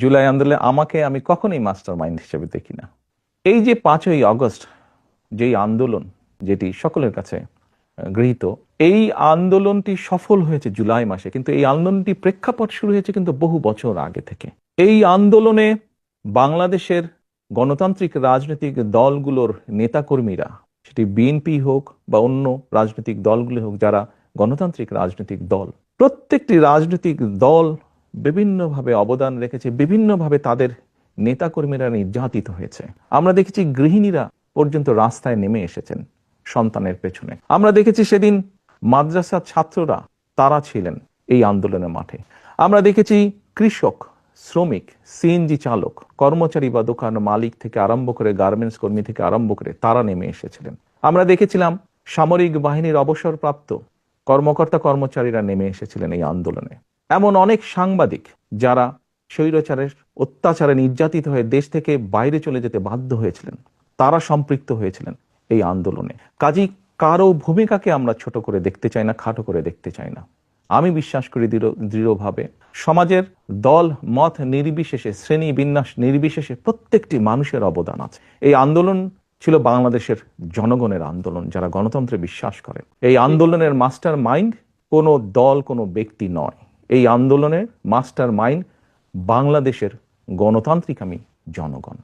জুলাই আন্দোলনে আমাকে আমি কখনোই মাস্টার মাইন্ড হিসেবে দেখি না। এই যে পাঁচই আগস্ট যেই আন্দোলন, যেটি সকলের কাছে গৃহীত, এই আন্দোলনটি সফল হয়েছে জুলাই মাসে, কিন্তু এই আন্দোলনটি প্রেক্ষাপট শুরু হয়েছে কিন্তু বহু বছর আগে থেকে। এই আন্দোলনে বাংলাদেশের গণতান্ত্রিক রাজনৈতিক দলগুলোর নেতাকর্মীরা, সেটি বিএনপি হোক বা অন্য রাজনৈতিক দলগুলি হোক, যারা গণতান্ত্রিক রাজনৈতিক দল, প্রত্যেকটি রাজনৈতিক দল বিভিন্নভাবে অবদান রেখেছে, বিভিন্নভাবে তাদের নেতাকর্মীরা নির্যাতিত হয়েছে। আমরা দেখেছি গৃহিণীরা পর্যন্ত রাস্তায় নেমে এসেছেন সন্তানের পেছনে। আমরা দেখেছি সেদিন মাদ্রাসার ছাত্ররা, তারা ছিলেন এই আন্দোলনের মাঠে। আমরা দেখেছি কৃষক, শ্রমিক সিএনজি চালক, কর্মচারী বা দোকান মালিক থেকে আরম্ভ করে গার্মেন্টস কর্মী থেকে আরম্ভ করে তারা নেমে এসেছিলেন। আমরা দেখেছিলাম সামরিক বাহিনীর অবসরপ্রাপ্ত কর্মকর্তা কর্মচারীরা নেমে এসেছিলেন এই আন্দোলনে। এমন অনেক সাংবাদিক যারা স্বৈরাচারের অত্যাচারে নির্যাতিত হয়ে দেশ থেকে বাইরে চলে যেতে বাধ্য হয়েছিলেন। তারা সম্পৃক্ত হয়েছিলেন এই আন্দোলনে। কাজী কারও ভূমিকাকে আমরা ছোট করে দেখতে চাই না, খাটো করে দেখতে চাই না। আমি বিশ্বাস করি দৃঢ়, দৃঢ়ভাবে সমাজের দল, মত নির্বিশেষে, শ্রেণি বিন্যাস নির্বিশেষে প্রত্যেকটি মানুষের অবদান আছে। এই আন্দোলন ছিল বাংলাদেশের জনগণের আন্দোলন যারা গণতন্ত্রে বিশ্বাস করে। এই আন্দোলনের মাস্টার মাইন্ড কোনো দল, কোনো ব্যক্তি নয়। এই আন্দোলনের মাস্টার মাইন্ড বাংলাদেশের গণতান্ত্রিক আমি জনগণ।